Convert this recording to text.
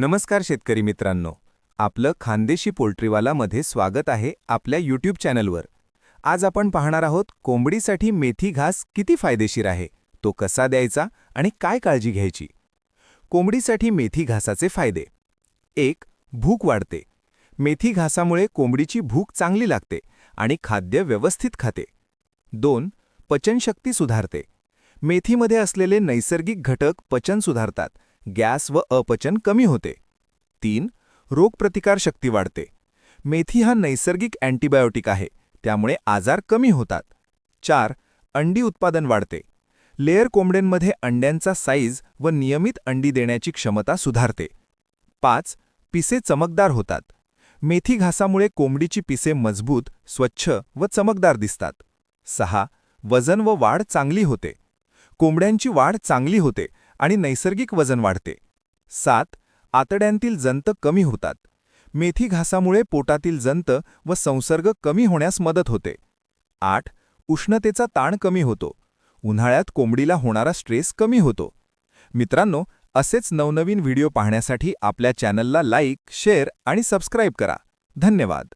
नमस्कार शेतकरी मित्रांनो. आपलं खानदेशी पोल्ट्रीवालामध्ये स्वागत आहे आपल्या यूट्यूब चॅनलवर. आज आपण पाहणार आहोत कोंबडीसाठी मेथी घास किती फायदेशीर आहे तो कसा द्यायचा आणि काय काळजी घ्यायची? कोंबडीसाठी मेथी घासाचे फायदे. एक भूक वाढते. मेथी घासामुळे कोंबडीची भूक चांगली लागते आणि खाद्य व्यवस्थित खाते. दोन पचनशक्ती सुधारते. मेथीमध्ये असलेले नैसर्गिक घटक पचन सुधारतात गॅस व अपचन कमी होते. तीन रोगप्रतिकारशक्ती वाढते. मेथी हा नैसर्गिक अँटीबायोटिक आहे त्यामुळे आजार कमी होतात. चार अंडी उत्पादन वाढते. लेयर कोंबड्यांमध्ये अंड्यांचा साईज व नियमित अंडी देण्याची क्षमता सुधारते. पाच पिसे चमकदार होतात. मेथी घासामुळे कोंबडीची पिसे मजबूत स्वच्छ व चमकदार दिसतात. सहा वजन व वाढ चांगली होते. कोंबड्यांची वाढ चांगली होते आणि नैसर्गिक वजन वाढते. सात आतड्यांतील जंत कमी होतात. मेथी घासामुळे पोटातील जंत व संसर्ग कमी होण्यास मदत होते. आठ उष्णतेचा ताण कमी होतो. उन्हाळ्यात कोंबडीला होणारा स्ट्रेस कमी होतो. मित्रांनो असेच नवनवीन व्हिडिओ पाहण्यासाठी आपल्या चॅनलला लाईक शेअर आणि सबस्क्राईब करा. धन्यवाद.